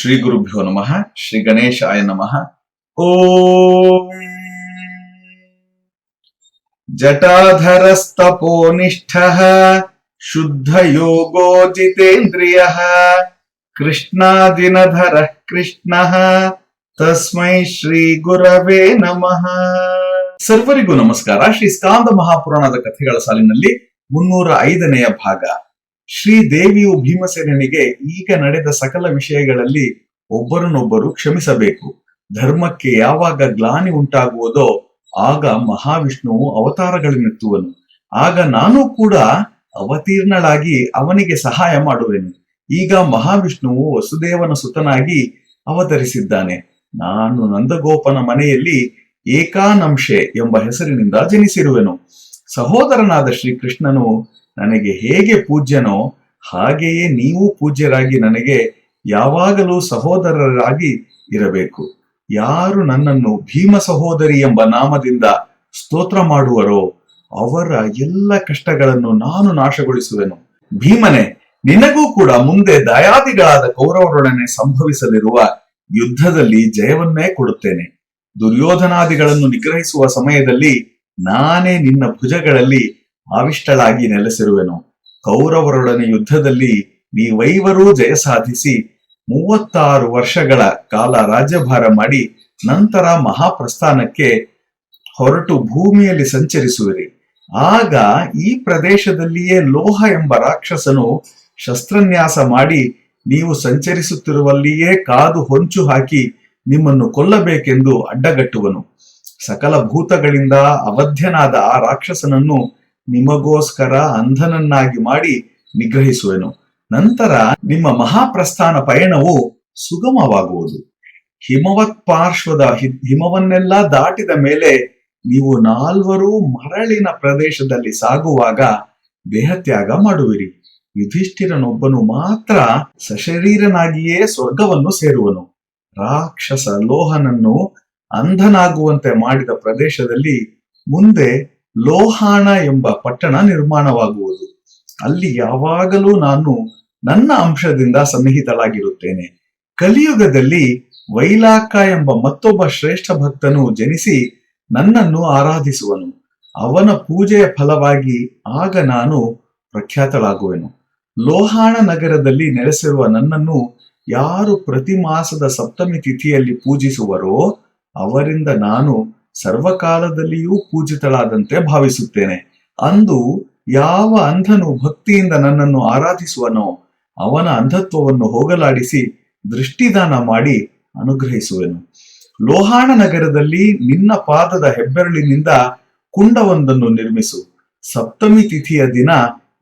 ಶ್ರೀ ಗುರುಭ್ಯೋ ನಮಃ ಶ್ರೀ ಗಣೇಶಾಯ ನಮಃ ಓಂ ಜಟಾಧರಸ್ತಪೋನಿಷ್ಠ ಶುದ್ಧ ಯೋಗೋ ಜಿತೇಂದ್ರಿಯ ಕೃಷ್ಣಾದಿನಧರ ಕೃಷ್ಣ ತಸ್ಮೈ ಶ್ರೀ ಗುರವೇ ನಮಃ ಸರ್ವರಿಗೂ ನಮಸ್ಕಾರ. ಶ್ರೀ ಸ್ಕಾಂದ ಮಹಾಪುರಾಣದ ಕಥೆಗಳ ಸಾಲಿನಲ್ಲಿ ಮುನ್ನೂರ ಐದನೆಯ ಭಾಗ. ಶ್ರೀ ದೇವಿಯು ಭೀಮಸೇನಿಗೆ ಈಗ ನಡೆದ ಸಕಲ ವಿಷಯಗಳಲ್ಲಿ ಒಬ್ಬರನ್ನೊಬ್ಬರು ಕ್ಷಮಿಸಬೇಕು. ಧರ್ಮಕ್ಕೆ ಯಾವಾಗ ಗ್ಲಾನಿ ಉಂಟಾಗುವುದೋ ಆಗ ಮಹಾವಿಷ್ಣುವು ಅವತಾರಗಳನ್ನೆತ್ತುವನು. ಆಗ ನಾನು ಕೂಡ ಅವತೀರ್ಣಳಾಗಿ ಅವನಿಗೆ ಸಹಾಯ ಮಾಡುವೆನು. ಈಗ ಮಹಾವಿಷ್ಣುವು ವಸುದೇವನ ಸುತನಾಗಿ ಅವತರಿಸಿದ್ದಾನೆ. ನಾನು ನಂದಗೋಪನ ಮನೆಯಲ್ಲಿ ಏಕಾನಂಶೆ ಎಂಬ ಹೆಸರಿನಿಂದ ಜನಿಸಿರುವೆನು. ಸಹೋದರನಾದ ಶ್ರೀಕೃಷ್ಣನು ನನಗೆ ಹೇಗೆ ಪೂಜ್ಯನೋ ಹಾಗೆಯೇ ನೀವು ಪೂಜ್ಯರಾಗಿ ನನಗೆ ಯಾವಾಗಲೂ ಸಹೋದರರಾಗಿ ಇರಬೇಕು. ಯಾರು ನನ್ನನ್ನು ಭೀಮ ಸಹೋದರಿ ಎಂಬ ನಾಮದಿಂದ ಸ್ತೋತ್ರ ಮಾಡುವರೋ ಅವರ ಎಲ್ಲ ಕಷ್ಟಗಳನ್ನು ನಾನು ನಾಶಗೊಳಿಸುವೆನು. ಭೀಮನೆ, ನಿನಗೂ ಕೂಡ ಮುಂದೆ ದಯಾದಿಗಳಾದ ಕೌರವರೊಡನೆ ಸಂಭವಿಸಲಿರುವ ಯುದ್ಧದಲ್ಲಿ ಜಯವನ್ನೇ ಕೊಡುತ್ತೇನೆ. ದುರ್ಯೋಧನಾದಿಗಳನ್ನು ನಿಗ್ರಹಿಸುವ ಸಮಯದಲ್ಲಿ ನಾನೇ ನಿನ್ನ ಭುಜಗಳಲ್ಲಿ ಆವಿಷ್ಟಳಾಗಿ ನೆಲೆಸಿರುವೆನು. ಕೌರವರೊಡನೆ ಯುದ್ಧದಲ್ಲಿ ನೀವೈವರೂ ಜಯ ಸಾಧಿಸಿ ಮೂವತ್ತಾರು ವರ್ಷಗಳ ಕಾಲ ರಾಜ್ಯಭಾರ ಮಾಡಿ ನಂತರ ಮಹಾಪ್ರಸ್ಥಾನಕ್ಕೆ ಹೊರಟು ಭೂಮಿಯಲ್ಲಿ ಸಂಚರಿಸುವಿರಿ. ಆಗ ಈ ಪ್ರದೇಶದಲ್ಲಿಯೇ ಲೋಹ ಎಂಬ ರಾಕ್ಷಸನು ಶಸ್ತ್ರನ್ಯಾಸ ಮಾಡಿ ನೀವು ಸಂಚರಿಸುತ್ತಿರುವಲ್ಲಿಯೇ ಕಾದು ಹೊಂಚು ಹಾಕಿ ನಿಮ್ಮನ್ನು ಕೊಲ್ಲಬೇಕೆಂದು ಅಡ್ಡಗಟ್ಟುವನು. ಸಕಲ ಭೂತಗಳಿಂದ ಅವಧ್ಯನಾದ ಆ ರಾಕ್ಷಸನನ್ನು ನಿಮಗೋಸ್ಕರ ಅಂಧನನ್ನಾಗಿ ಮಾಡಿ ನಿಗ್ರಹಿಸುವೆನು. ನಂತರ ನಿಮ್ಮ ಮಹಾಪ್ರಸ್ಥಾನ ಪಯಣವು ಸುಗಮವಾಗುವುದು. ಹಿಮವತ್ ಪಾರ್ಶ್ವದ ಹಿಮವನ್ನೆಲ್ಲ ದಾಟಿದ ಮೇಲೆ ನೀವು ನಾಲ್ವರು ಮರಳಿನ ಪ್ರದೇಶದಲ್ಲಿ ಸಾಗುವಾಗ ದೇಹತ್ಯಾಗ ಮಾಡುವಿರಿ. ಯುಧಿಷ್ಠಿರನೊಬ್ಬನು ಮಾತ್ರ ಸಶರೀರನಾಗಿಯೇ ಸ್ವರ್ಗವನ್ನು ಸೇರುವನು. ರಾಕ್ಷಸ ಲೋಹನನ್ನು ಅಂಧನಾಗುವಂತೆ ಮಾಡಿದ ಪ್ರದೇಶದಲ್ಲಿ ಮುಂದೆ ಲೋಹಾಣ ಎಂಬ ಪಟ್ಟಣ ನಿರ್ಮಾಣವಾಗುವುದು. ಅಲ್ಲಿ ಯಾವಾಗಲೂ ನಾನು ನನ್ನ ಅಂಶದಿಂದ ಸನ್ನಿಹಿತಳಾಗಿರುತ್ತೇನೆ. ಕಲಿಯುಗದಲ್ಲಿ ವೈಲಾಕ ಎಂಬ ಮತ್ತೊಬ್ಬ ಶ್ರೇಷ್ಠ ಭಕ್ತನು ಜನಿಸಿ ನನ್ನನ್ನು ಆರಾಧಿಸುವನು. ಅವನ ಪೂಜೆಯ ಫಲವಾಗಿ ಆಗ ನಾನು ಪ್ರಖ್ಯಾತಳಾಗುವೆನು. ಲೋಹಾಣ ನಗರದಲ್ಲಿ ನೆಲೆಸಿರುವ ನನ್ನನ್ನು ಯಾರು ಪ್ರತಿ ಮಾಸದ ಸಪ್ತಮಿ ತಿಥಿಯಲ್ಲಿ ಪೂಜಿಸುವರೋ ಅವರಿಂದ ನಾನು ಸರ್ವಕಾಲದಲ್ಲಿಯೂ ಪೂಜಿತಳಾದಂತೆ ಭಾವಿಸುತ್ತೇನೆ. ಅಂದು ಯಾವ ಅಂಧನು ಭಕ್ತಿಯಿಂದ ನನ್ನನ್ನು ಆರಾಧಿಸುವನೋ ಅವನ ಅಂಧತ್ವವನ್ನು ಹೋಗಲಾಡಿಸಿ ದೃಷ್ಟಿದಾನ ಮಾಡಿ ಅನುಗ್ರಹಿಸುವೆನು. ಲೋಹಾಣ ನಗರದಲ್ಲಿ ನಿನ್ನ ಪಾದದ ಹೆಬ್ಬೆರಳಿನಿಂದ ಕುಂಡವೊಂದನ್ನು ನಿರ್ಮಿಸು. ಸಪ್ತಮಿ ತಿಥಿಯ ದಿನ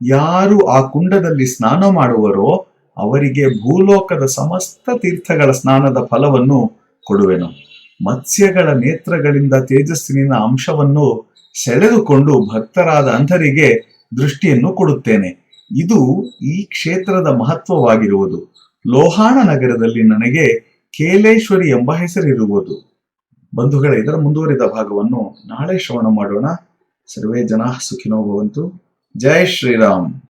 ಯಾರು ಆ ಕುಂಡದಲ್ಲಿ ಸ್ನಾನ ಮಾಡುವರೋ ಅವರಿಗೆ ಭೂಲೋಕದ ಸಮಸ್ತ ತೀರ್ಥಗಳ ಸ್ನಾನದ ಫಲವನ್ನು ಕೊಡುವೆನು. ಮತ್ಸ್ಯಗಳ ನೇತ್ರಗಳಿಂದ ತೇಜಸ್ಸಿನ ಅಂಶವನ್ನು ಸೆಳೆದುಕೊಂಡು ಭಕ್ತರಾದ ಅಂಧರಿಗೆ ದೃಷ್ಟಿಯನ್ನು ಕೊಡುತ್ತೇನೆ. ಇದು ಈ ಕ್ಷೇತ್ರದ ಮಹತ್ವವಾಗಿರುವುದು. ಲೋಹಾಣ ನಗರದಲ್ಲಿ ನನಗೆ ಕೇಲೇಶ್ವರಿ ಎಂಬ ಹೆಸರಿರುವುದು. ಬಂಧುಗಳ, ಇದರ ಮುಂದುವರಿದ ಭಾಗವನ್ನು ನಾಳೆ ಶ್ರವಣ ಮಾಡೋಣ. ಸರ್ವೇ ಜನ ಸುಖಿನೋ ಭವಂತು. ಜೈ ಶ್ರೀರಾಮ್.